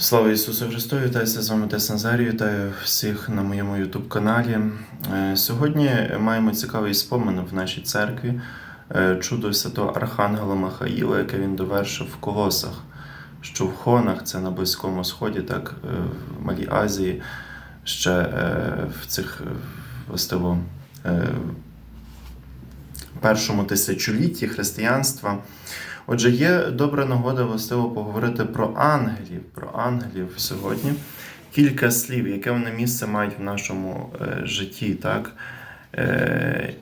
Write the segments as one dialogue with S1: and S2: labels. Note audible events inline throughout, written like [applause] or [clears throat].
S1: Слава Ісусу Христу! Вітаюся з вами Тес вітаю всіх на моєму YouTube каналі. Е, Сьогодні маємо цікавий спомин в нашій церкві е, чудо святого Архангела Михаїла, яке він довершив в Колосах, що в Хонах, це на Близькому Сході, так е, в Малій Азії, ще в цих властиво першому тисячолітті християнства. Отже, є добра нагода властиво поговорити про ангелів, про ангелів сьогодні. Кілька слів, яке вони місце мають в нашому е, житті, так? Е,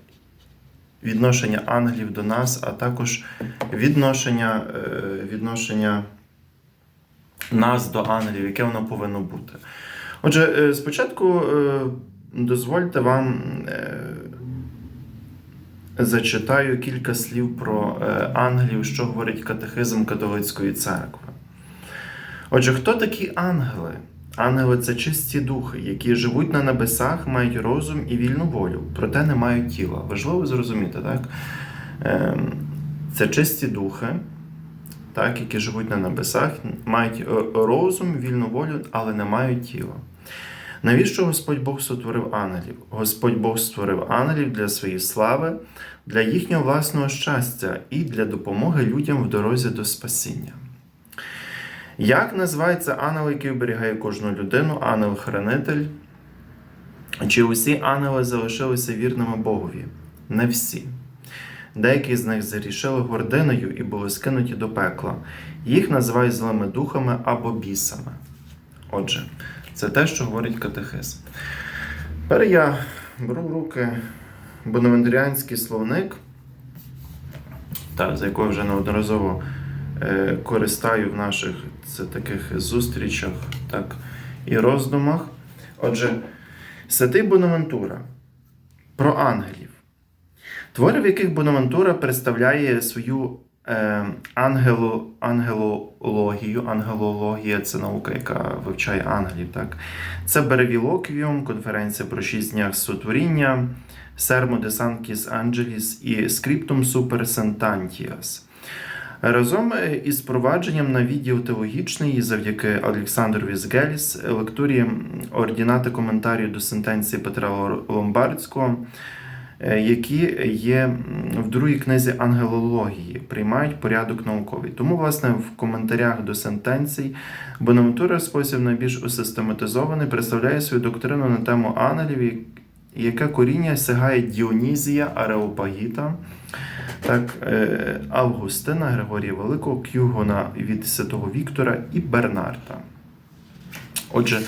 S1: відношення ангелів до нас, а також відношення, е, відношення нас до ангелів, яке воно повинно бути. Отже, е, спочатку е, дозвольте вам. Е, зачитаю кілька слів про е, ангелів, що говорить катехизм католицької церкви. Отже, хто такі ангели? Ангели це чисті духи, які живуть на небесах, мають розум і вільну волю, проте не мають тіла. Важливо зрозуміти, так? Ем, Це чисті духи, так, які живуть на небесах, мають е, розум, вільну волю, але не мають тіла. Навіщо Господь Бог сотворив ангелів? Господь Бог створив ангелів для своєї слави, для їхнього власного щастя і для допомоги людям в дорозі до спасіння. Як називається ангел, який оберігає кожну людину, ангел-хранитель? Чи усі ангели залишилися вірними Богові? Не всі. Деякі з них зарішили гординою і були скинуті до пекла. Їх називають злими духами або бісами. Отже, це те, що говорить катехизм. Тепер я беру в руки бонавендріанський словник, та, за якою вже неодноразово е, користаю в наших це, таких зустрічах так, і роздумах. Отже, Святий Бонавентура про ангелів. Твори, в яких Бонавентура представляє свою ангело, ангелологію. Ангелологія це наука, яка вивчає ангелів. Так? Це Беревілоквіум, конференція про шість днях сотворіння, Сермо де Санкіс Анджеліс і Скриптум Супер Сентантіас. Разом із провадженням на відділ теологічний завдяки Олександру Візгеліс, лекторії ордінати коментарію до сентенції Петра Ломбардського, е, які є в другій книзі ангелології, приймають порядок науковий. Тому, власне, в коментарях до сентенцій Бонавентура спосіб найбільш усистематизований представляє свою доктрину на тему ангелів, яке коріння сягає Діонізія Ареопагіта, так, е, Августина, Григорія Великого, Кюгона від Святого Віктора і Бернарда. Отже, е,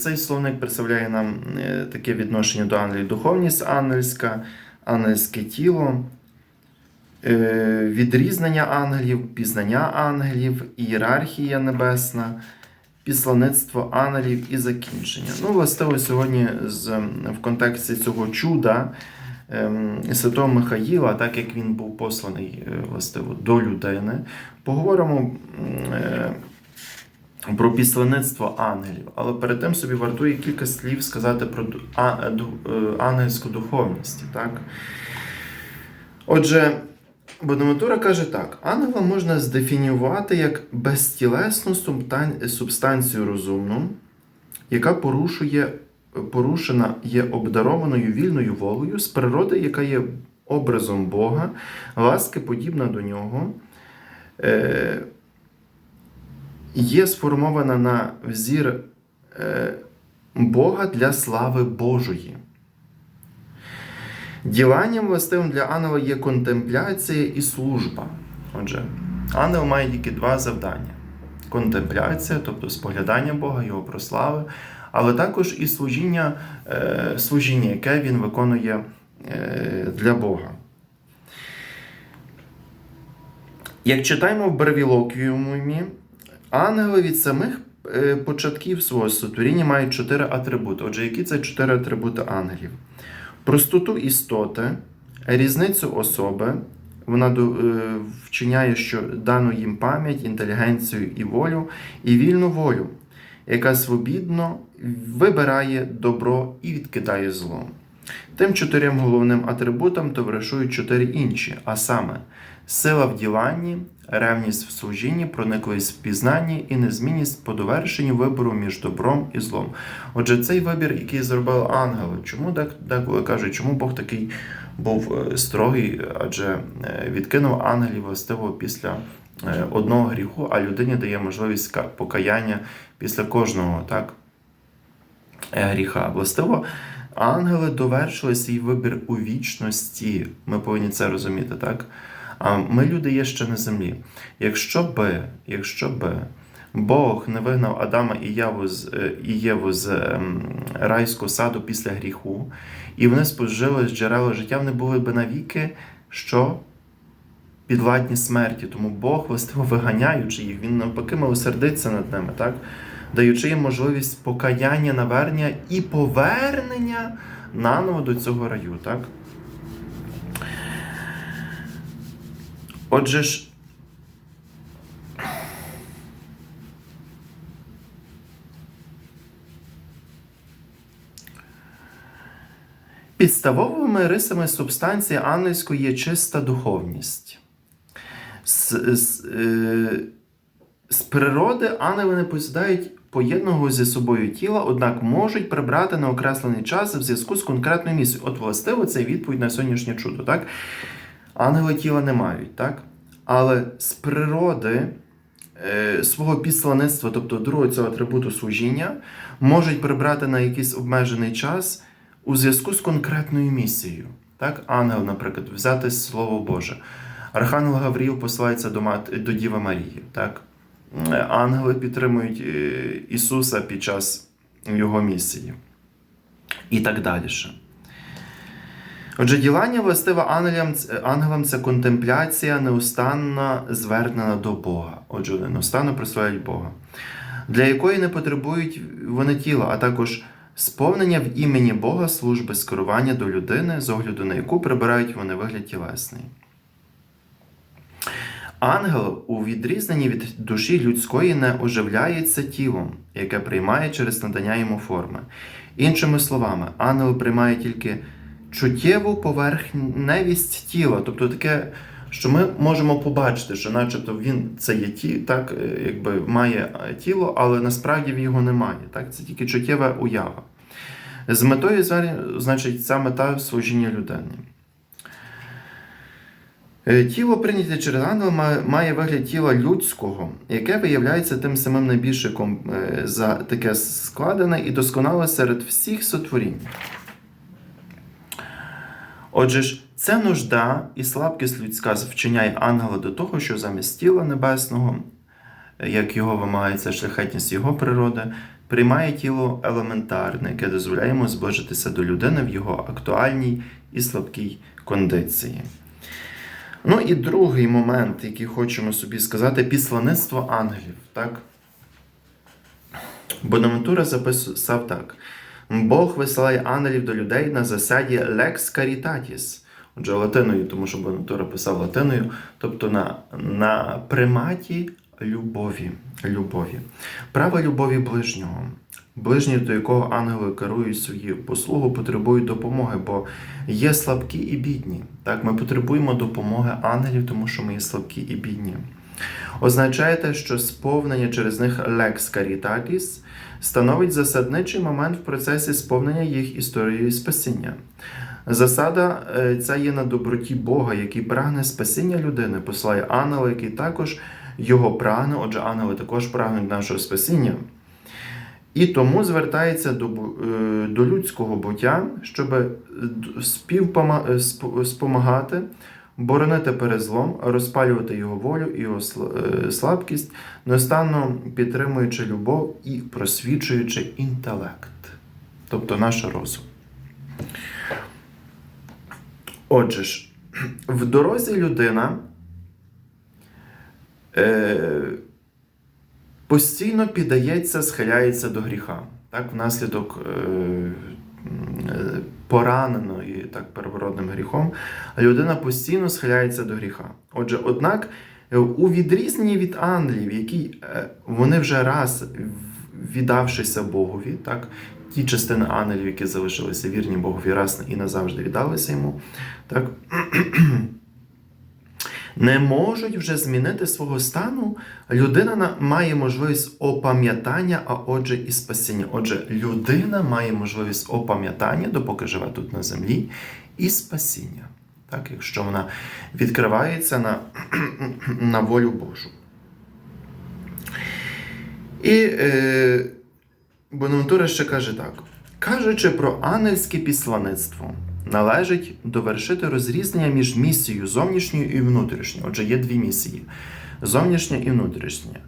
S1: цей словник представляє нам е, таке відношення до ангелів. Духовність ангельська, ангельське тіло, е, відрізнення ангелів, пізнання ангелів, ієрархія небесна, післаництво ангелів і закінчення. Ну, властиво, сьогодні в контексті цього чуда ем, Святого Михаїла, так як він був посланий е, властиво до людини, поговоримо. Про післаництво ангелів, але перед тим собі вартує кілька слів сказати про е, ангельську духовність. Так? Отже, Бонавентура каже так: ангела можна здефінювати як безтілесну субстанцію розумну, яка порушує, порушена є обдарованою вільною волею з природи, яка є образом Бога, ласки подібна до нього. Е, є сформована на взір е, Бога для слави Божої. Діланням властивим для ангела є контемпляція і служба. Отже, ангел має тільки два завдання: контемпляція, тобто споглядання Бога, Його прослави, але також і служіння, е, служіння яке він виконує е, для Бога. Як читаємо в Бервілоквіумі, ангели від самих е, початків свого сотворіння мають чотири атрибути. Отже, які це чотири атрибути ангелів? Простоту істоти, різницю особи, вона е, вчиняє, що дану їм пам'ять, інтелігенцію і волю, і вільну волю, яка свобідно вибирає добро і відкидає зло. Тим чотирьом головним атрибутам товаришують чотири інші, а саме сила в діланні, ревність в служінні, прониклість в пізнанні і незмінність по довершенню вибору між добром і злом. Отже, цей вибір, який зробили ангели, чому дек- деколи кажуть, чому Бог такий був е, строгий, адже е, відкинув ангелів властиво після е, одного гріху, а людині дає можливість покаяння після кожного так, гріха. Властиво, ангели довершили свій вибір у вічності. Ми повинні це розуміти, так? А ми люди є ще на землі. Якщо би, якщо би Бог не вигнав Адама і Єву з, е, і Єву з ем, райського саду після гріху, і вони спожили з джерела життя, вони були би навіки, що підвладні смерті. Тому Бог, властиво виганяючи їх, він навпаки милосердиться над ними, так? даючи їм можливість покаяння, навернення і повернення наново до цього раю. Так? Отже ж. Підставовими рисами субстанції ангельської є чиста духовність. З, з, е, з природи ангели не посідають поєднаного зі собою тіла, однак можуть прибрати на окреслений час в зв'язку з конкретною місією. От, властиво, це відповідь на сьогоднішнє чудо. Так? Ангели тіла не мають, так? але з природи е, свого підслаництва, тобто другого цього атрибуту служіння, можуть прибрати на якийсь обмежений час у зв'язку з конкретною місією. Так? Ангел, наприклад, взяти Слово Боже. Архангел Гавріл посилається до, мат... до Діви Марії. Так? Ангели підтримують е, Ісуса під час Його місії. І так далі. Отже, ділання властива ангелам, ангелам це контемпляція неустанно звернена до Бога. Отже, вони неустанно прославляють Бога, для якої не потребують вони тіла, а також сповнення в імені Бога служби скерування до людини, з огляду на яку прибирають вони вигляд тілесний. Ангел у відрізненні від душі людської не оживляється тілом, яке приймає через надання йому форми. Іншими словами, ангел приймає тільки чуттєву поверхневість тіла, тобто таке, що ми можемо побачити, що начебто він це є ті, так, е, якби має е, тіло, але насправді в його немає. Так? Це тільки чуттєва уява. З метою, значить, ця мета служіння людини. Е, Тіло, прийняте через ангел, має- вигляд тіла людського, яке виявляється тим самим найбільше за таке складене і досконале серед всіх сотворінь. Отже ж, це нужда і слабкість людська вчиняє ангела до того, що замість тіла небесного, як його вимагається шляхетність його природи, приймає тіло елементарне, яке дозволяє йому зближитися до людини в його актуальній і слабкій кондиції. Ну і другий момент, який хочемо собі сказати, післаництво ангелів. Так? Бонавентура записав так: Бог висилає ангелів до людей на засаді Lex Caritatis. Отже, латиною, тому що Бонавентура писав латиною, тобто на, на приматі любові. любові. Право любові ближнього. Ближні, до якого ангели керують свою послугу, потребують допомоги, бо є слабкі і бідні. Так, ми потребуємо допомоги ангелів, тому що ми є слабкі і бідні. Означає те, що сповнення через них lex caritatis становить засадничий момент в процесі сповнення їх історією спасіння. Засада е, ця є на доброті Бога, який прагне спасіння людини, посилає ангела, який також його прагне, отже, ангели також прагнуть нашого спасіння. І тому звертається до, е, до людського буття, щоб е, спомагати, боронити перед злом, розпалювати його волю і його е, слабкість, неостанно підтримуючи любов і просвічуючи інтелект, тобто наш розум. Отже ж, в дорозі людина е, постійно піддається, схиляється до гріха. Так, внаслідок е, е, пораненої так, первородним гріхом, людина постійно схиляється до гріха. Отже, однак, е, у відрізненні від ангелів, які е, вони вже раз віддавшися Богові, так, ті частини ангелів, які залишилися вірні Богові, раз і назавжди віддалися йому. Так, не можуть вже змінити свого стану, людина має можливість опам'ятання, а отже, і спасіння. Отже, людина має можливість опам'ятання, допоки живе тут на землі, і спасіння. Так, якщо вона відкривається на, [clears throat] на волю Божу. І е, Бонавентура ще каже так: кажучи про ангельське післаництво, належить довершити розрізнення між місією зовнішньою і внутрішньою. Отже, є дві місії: зовнішня і внутрішня.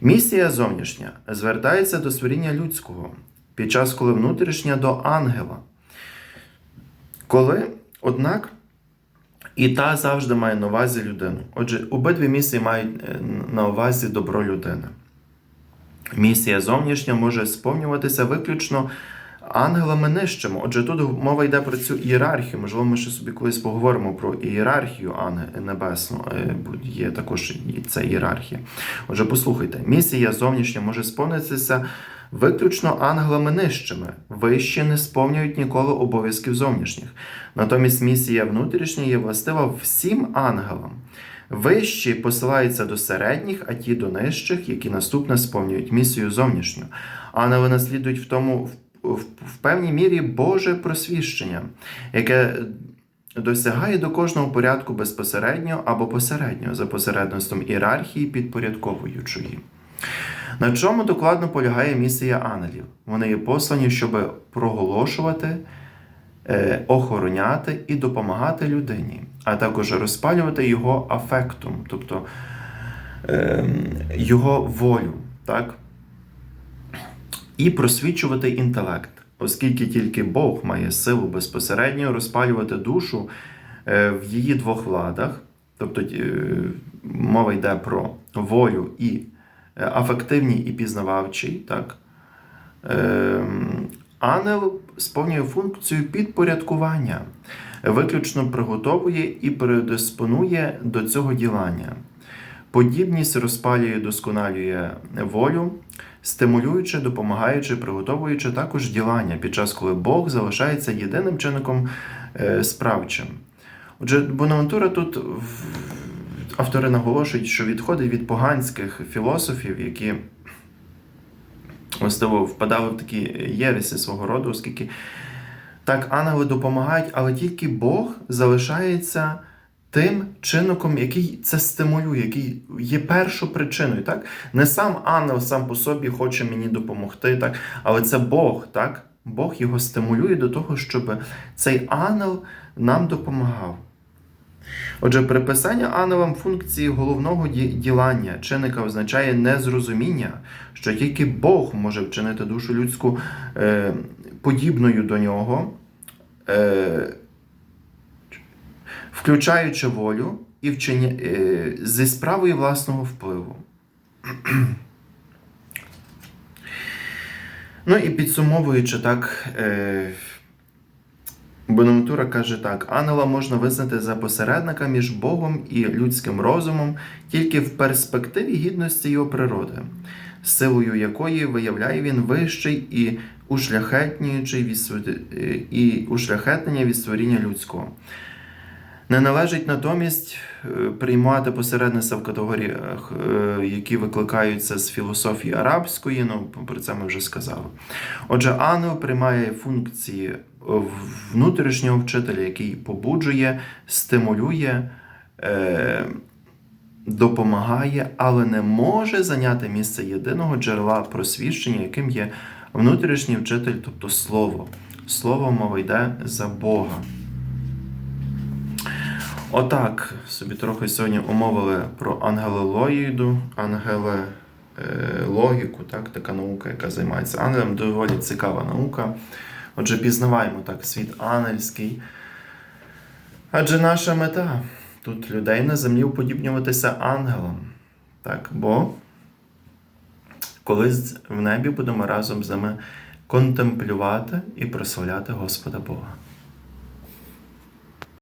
S1: Місія зовнішня звертається до створіння людського під час, коли внутрішня до ангела. Коли, однак, і та завжди має на увазі людину. Отже, обидві місії мають е, на увазі добро людини. Місія зовнішня може сповнюватися виключно ангелами нижчими. Отже, тут мова йде про цю ієрархію. Можливо, ми ще собі колись поговоримо про ієрархію небесну. Е, бо Є також ця ієрархія. Отже, послухайте, місія зовнішня може сповнитися виключно ангелами нижчими. Вищі не сповнюють ніколи обов'язків зовнішніх. Натомість місія внутрішня є властива всім ангелам. Вищі посилаються до середніх, а ті до нижчих, які наступне сповнюють місію зовнішню. Ангели наслідують в тому в, в, певній мірі Боже просвіщення, яке досягає до кожного порядку безпосередньо або посередньо за посередництвом ієрархії підпорядковуючої. На чому докладно полягає місія ангелів? Вони є послані, щоб проголошувати, е, охороняти і допомагати людині, а також розпалювати його афектум, тобто е, його волю, так? І просвічувати інтелект, оскільки тільки Бог має силу безпосередньо розпалювати душу е, в її двох владах, тобто е, мова йде про волю і е, афективній і пізнававчий, так? Ем, Ангел сповнює функцію підпорядкування, виключно приготовує і предиспонує до цього ділання. Подібність розпалює, досконалює волю, стимулюючи, допомагаючи, приготовуючи також ділання під час, коли Бог залишається єдиним чинником е, справчим. Отже, Бонавентура тут автори наголошують, що відходить від поганських філософів, які властиво впадали в такі єресі свого роду, оскільки так ангели допомагають, але тільки Бог залишається тим чинником, який це стимулює, який є першопричиною. Так? Не сам ангел сам по собі хоче мені допомогти, так? але це Бог, так? Бог його стимулює до того, щоб цей ангел нам допомагав. Отже, приписання ангелам функції головного ділання чинника означає незрозуміння, що тільки Бог може вчинити душу людську е, подібною до нього, е, включаючи волю і вчення, е, зі справою власного впливу. [clears throat] ну і підсумовуючи так. Е, каже так: ангела можна визнати за посередника між Богом і людським розумом тільки в перспективі гідності його природи, силою якої виявляє він вищий і ушляхетнюючий від е, і ушляхетнення від створіння людського. Не належить натомість е, приймати посередництва в категоріях, е, які викликаються з філософії арабської, ну про це ми вже сказали. Отже, ангел приймає функції е, внутрішнього вчителя, який побуджує, стимулює, допомагає, але не може зайняти місце єдиного джерела просвіщення, яким є внутрішній вчитель, тобто слово. Слово мова йде за Бога. Отак собі трохи сьогодні умовили про ангелологію, ангелологіку, так, така наука, яка займається ангелем, доволі цікава наука. Отже, пізнаваємо так світ ангельський. Адже наша мета тут людей на землі уподібнюватися ангелам. Так, бо колись в небі будемо разом з ними контемплювати і прославляти Господа Бога.